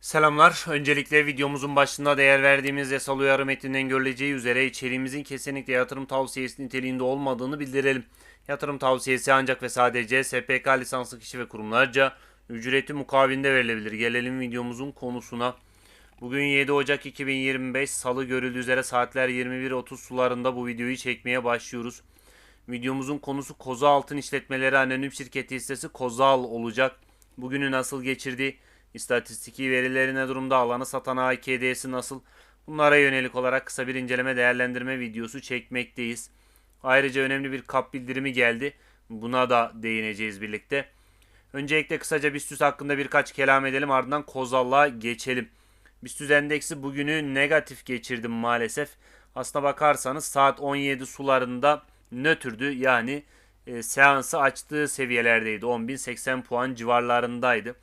Selamlar. Öncelikle videomuzun başında değer verdiğimiz yasal uyarı metninden görüleceği üzere içeriğimizin kesinlikle yatırım tavsiyesi niteliğinde olmadığını bildirelim. Yatırım tavsiyesi ancak ve sadece SPK lisanslı kişi ve kurumlarca ücreti mukabilinde verilebilir. Gelelim videomuzun konusuna. Bugün 7 Ocak 2025 Salı görüldüğü üzere saatler 21.30 sularında bu videoyu çekmeye başlıyoruz. Videomuzun konusu Koza Altın İşletmeleri Anonim Şirketi hissesi Kozal olacak. Bugünü nasıl geçirdi? İstatistiki verileri ne durumda? Alanı satan AKD'si nasıl? Bunlara yönelik olarak kısa bir inceleme değerlendirme videosu çekmekteyiz. Ayrıca önemli bir kap bildirimi geldi. Buna da değineceğiz birlikte. Öncelikle kısaca BIST hakkında birkaç kelam edelim ardından Kozal'a geçelik. BIST endeksi bugünü negatif geçirdim maalesef. Aslına bakarsanız saat 17 sularında nötrdü. Yani e, seansı açtığı seviyelerdeydi. 10.080 puan civarlarındaydı.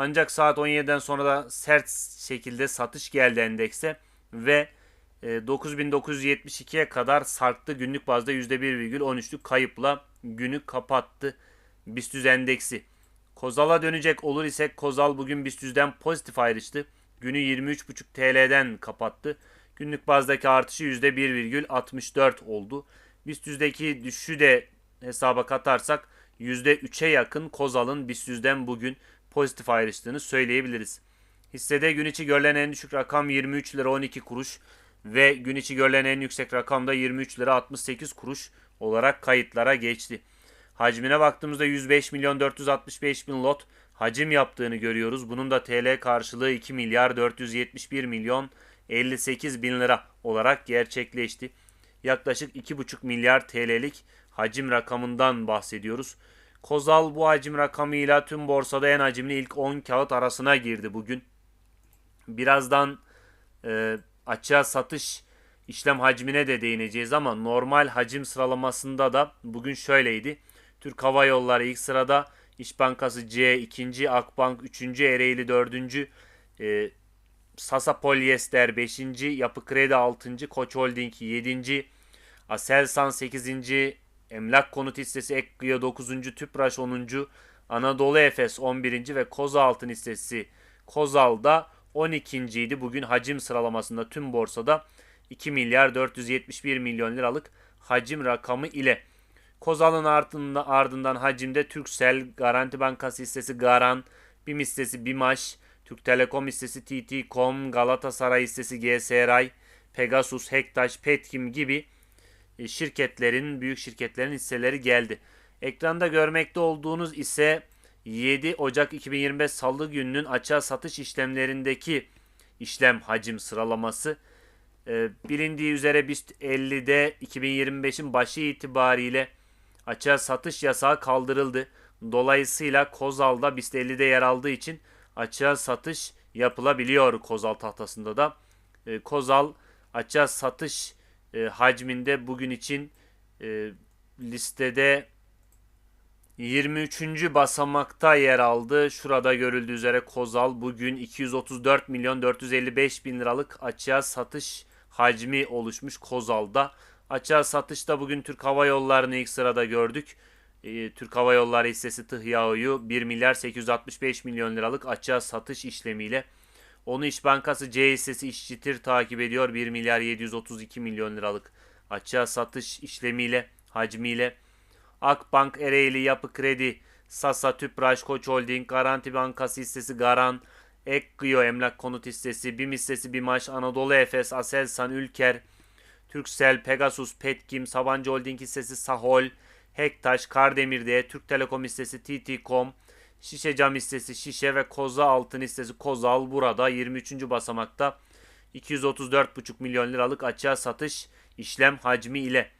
Ancak saat 17'den sonra da sert şekilde satış geldi endekse ve e, 9972'ye kadar sarktı. Günlük bazda %1,13'lük kayıpla günü kapattı BIST endeksi. Kozal'a dönecek olur ise Kozal bugün BIST pozitif ayrıştı. Günü 23,5 TL'den kapattı. Günlük bazdaki artışı %1,64 oldu. BIST düşüşü de hesaba katarsak %3'e yakın Kozal'ın BIST bugün pozitif ayrıştığını söyleyebiliriz. Hissede gün içi görülen en düşük rakam 23 lira 12 kuruş ve gün içi görülen en yüksek rakam da 23 lira 68 kuruş olarak kayıtlara geçti. Hacmine baktığımızda 105 milyon 465 bin lot hacim yaptığını görüyoruz. Bunun da TL karşılığı 2 milyar 471 milyon 58 bin lira olarak gerçekleşti. Yaklaşık 2,5 milyar TL'lik hacim rakamından bahsediyoruz. Kozal bu hacim rakamıyla tüm borsada en hacimli ilk 10 kağıt arasına girdi bugün. Birazdan e, açığa satış işlem hacmine de değineceğiz ama normal hacim sıralamasında da bugün şöyleydi. Türk Hava Yolları ilk sırada, İş Bankası C 2. Akbank 3. Ereğli 4. E, Sasa Polyester 5. Yapı Kredi 6. Koç Holding 7. Aselsan 8. Emlak Konut hissesi Ekgıya 9. Tüpraş 10. Anadolu Efes 11. ve Kozaltın hissesi Kozal'da 12. idi. Bugün hacim sıralamasında tüm borsada 2 milyar 471 milyon liralık hacim rakamı ile Kozal'ın ardından, ardından hacimde Türksel, Garanti Bankası hissesi Garan, BİM hissesi BİMAŞ, Türk Telekom hissesi TT.com, Galatasaray hissesi GSRAY, Pegasus, Hektaş, Petkim gibi şirketlerin, büyük şirketlerin hisseleri geldi. Ekranda görmekte olduğunuz ise 7 Ocak 2025 Salı gününün açığa satış işlemlerindeki işlem hacim sıralaması. E, bilindiği üzere BIST 50'de 2025'in başı itibariyle açığa satış yasağı kaldırıldı. Dolayısıyla Kozal'da BIST 50'de yer aldığı için açığa satış yapılabiliyor Kozal tahtasında da. E, Kozal açığa satış e, hacminde bugün için e, listede 23. basamakta yer aldı. Şurada görüldüğü üzere Kozal bugün 234 milyon 455 bin liralık açığa satış hacmi oluşmuş Kozal'da. Açığa satışta bugün Türk Hava Yolları'nı ilk sırada gördük. E, Türk Hava Yolları hissesi TİHYAO'yu 1 milyar 865 milyon liralık açığa satış işlemiyle onu İş Bankası C hissesi takip ediyor. 1 milyar 732 milyon liralık açığa satış işlemiyle, hacmiyle. Akbank, Ereğli, Yapı Kredi, Sasa, Tüpraş, Koç Holding, Garanti Bankası hissesi Garan, Ekgıyo Emlak Konut hissesi, BİM hissesi BİMAŞ, Anadolu Efes, Aselsan, Ülker, Türksel, Pegasus, Petkim, Sabancı Holding hissesi Sahol, Hektaş, Kardemir'de, Türk Telekom hissesi TT.com, Şişe cam hissesi şişe ve koza altın hissesi kozal burada 23. basamakta 234,5 milyon liralık açığa satış işlem hacmi ile.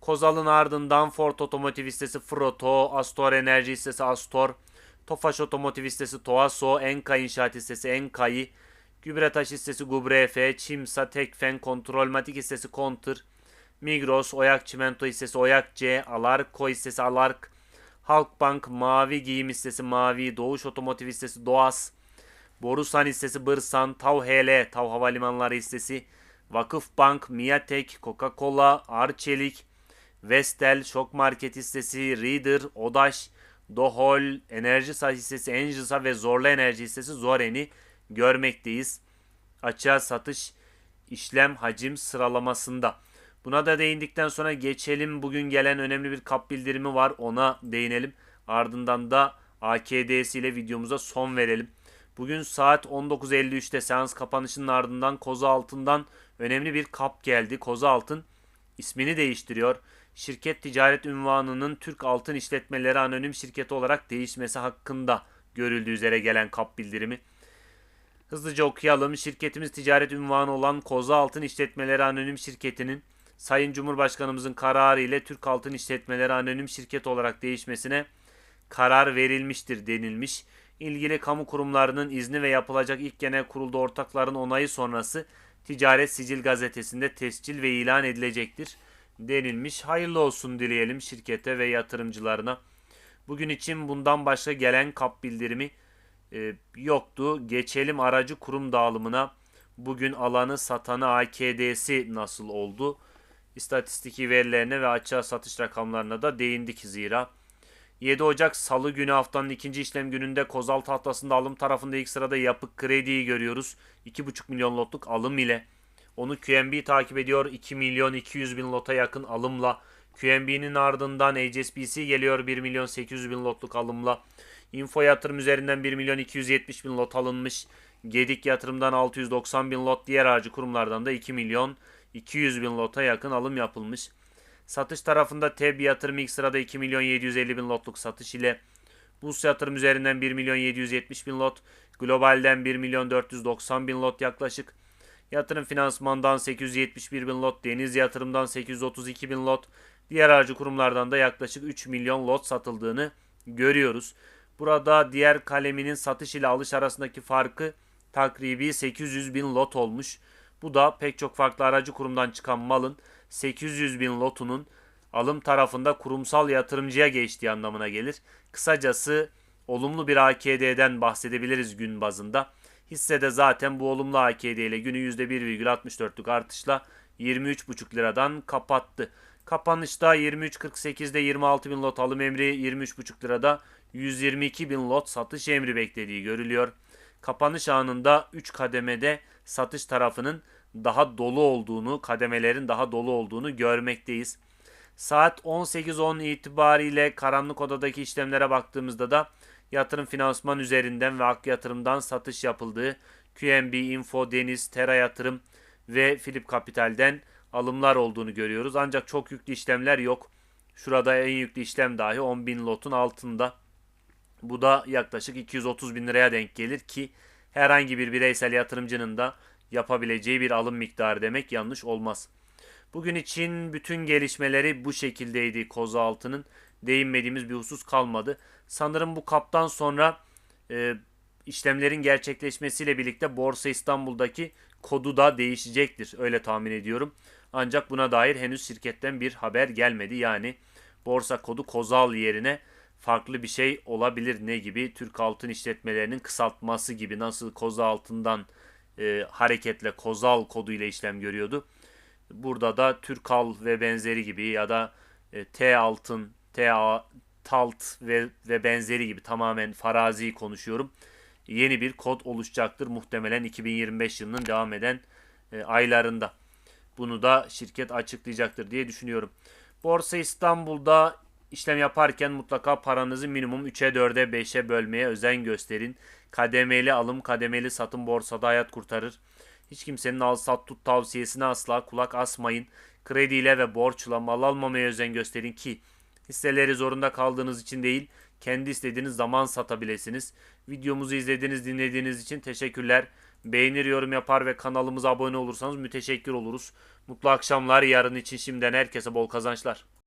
Kozal'ın ardından Ford Otomotiv hissesi Froto, Astor Enerji hissesi Astor, Tofaş Otomotiv hissesi Toaso, Enka İnşaat hissesi Enka'yı, Gübretaş hissesi Gubrefe, Çimsa, Tekfen, Kontrolmatik hissesi Kontır, Migros, Oyak Çimento hissesi Oyak C, Alarko hissesi Alark, Halkbank, Mavi Giyim hissesi Mavi, Doğuş Otomotiv hissesi Doğas, Borusan hissesi Bırsan, Tav HL, Tav Havalimanları hissesi, Vakıfbank, Miatek, Coca-Cola, Arçelik, Vestel, Şok Market hissesi, Reader, Odaş, Dohol, Enerji Sa hissesi Enjisa ve Zorlu Enerji hissesi Zoren'i görmekteyiz. Açığa satış işlem hacim sıralamasında. Buna da değindikten sonra geçelim. Bugün gelen önemli bir kap bildirimi var. Ona değinelim. Ardından da AKDS ile videomuza son verelim. Bugün saat 19.53'te seans kapanışının ardından Koza Altın'dan önemli bir kap geldi. Koza Altın ismini değiştiriyor. Şirket ticaret ünvanının Türk Altın İşletmeleri Anonim Şirketi olarak değişmesi hakkında görüldüğü üzere gelen kap bildirimi. Hızlıca okuyalım. Şirketimiz ticaret ünvanı olan Koza Altın İşletmeleri Anonim Şirketi'nin Sayın Cumhurbaşkanımızın kararı ile Türk Altın İşletmeleri Anonim Şirket olarak değişmesine karar verilmiştir denilmiş. İlgili kamu kurumlarının izni ve yapılacak ilk genel kurulda ortakların onayı sonrası Ticaret Sicil Gazetesi'nde tescil ve ilan edilecektir denilmiş. Hayırlı olsun dileyelim şirkete ve yatırımcılarına. Bugün için bundan başka gelen kap bildirimi e, yoktu. Geçelim aracı kurum dağılımına. Bugün alanı satanı AKD'si nasıl oldu? İstatistiki verilerine ve açığa satış rakamlarına da değindik zira. 7 Ocak Salı günü haftanın ikinci işlem gününde Kozal tahtasında alım tarafında ilk sırada yapık krediyi görüyoruz. 2,5 milyon lotluk alım ile. Onu QNB takip ediyor 2 milyon 200 bin lota yakın alımla. QNB'nin ardından HSBC geliyor 1 milyon 800 bin lotluk alımla. Info yatırım üzerinden 1 milyon 270 bin lot alınmış. Gedik yatırımdan 690 bin lot diğer aracı kurumlardan da 2 milyon 200 bin lota yakın alım yapılmış. Satış tarafında TEB yatırım ilk sırada 2 milyon 750 bin lotluk satış ile Bus yatırım üzerinden 1 milyon 770 bin lot, globalden 1 milyon 490 bin lot yaklaşık. Yatırım finansmandan 871 bin lot, deniz yatırımdan 832 bin lot, diğer aracı kurumlardan da yaklaşık 3 milyon lot satıldığını görüyoruz. Burada diğer kaleminin satış ile alış arasındaki farkı takribi 800 bin lot olmuş. Bu da pek çok farklı aracı kurumdan çıkan malın 800 bin lotunun alım tarafında kurumsal yatırımcıya geçtiği anlamına gelir. Kısacası olumlu bir AKD'den bahsedebiliriz gün bazında. Hissede zaten bu olumlu AKD ile günü %1,64'lük artışla 23,5 liradan kapattı. Kapanışta 23.48'de 26 bin lot alım emri, 23,5 lirada 122 bin lot satış emri beklediği görülüyor. Kapanış anında 3 kademede satış tarafının daha dolu olduğunu, kademelerin daha dolu olduğunu görmekteyiz. Saat 18.10 itibariyle karanlık odadaki işlemlere baktığımızda da yatırım finansman üzerinden ve ak yatırımdan satış yapıldığı QNB, Info, Deniz, Tera Yatırım ve Philip Capital'den alımlar olduğunu görüyoruz. Ancak çok yüklü işlemler yok. Şurada en yüklü işlem dahi 10.000 lotun altında. Bu da yaklaşık 230 bin liraya denk gelir ki herhangi bir bireysel yatırımcının da yapabileceği bir alım miktarı demek yanlış olmaz. Bugün için bütün gelişmeleri bu şekildeydi Koza Altı'nın. Değinmediğimiz bir husus kalmadı. Sanırım bu kaptan sonra e, işlemlerin gerçekleşmesiyle birlikte Borsa İstanbul'daki kodu da değişecektir. Öyle tahmin ediyorum. Ancak buna dair henüz şirketten bir haber gelmedi. Yani borsa kodu Kozal yerine farklı bir şey olabilir. Ne gibi? Türk Altın işletmelerinin kısaltması gibi nasıl Koza Altın'dan e, hareketle Kozal koduyla işlem görüyordu. Burada da Türkal ve benzeri gibi ya da e, T altın, T talt ve, ve benzeri gibi tamamen farazi konuşuyorum. Yeni bir kod oluşacaktır muhtemelen 2025 yılının devam eden e, aylarında. Bunu da şirket açıklayacaktır diye düşünüyorum. Borsa İstanbul'da işlem yaparken mutlaka paranızı minimum 3'e 4'e 5'e bölmeye özen gösterin. Kademeli alım, kademeli satım borsada hayat kurtarır. Hiç kimsenin al sat tut tavsiyesine asla kulak asmayın. Krediyle ve borçla mal almamaya özen gösterin ki hisseleri zorunda kaldığınız için değil, kendi istediğiniz zaman satabilirsiniz. Videomuzu izlediğiniz, dinlediğiniz için teşekkürler. Beğenir, yorum yapar ve kanalımıza abone olursanız müteşekkir oluruz. Mutlu akşamlar yarın için şimdiden herkese bol kazançlar.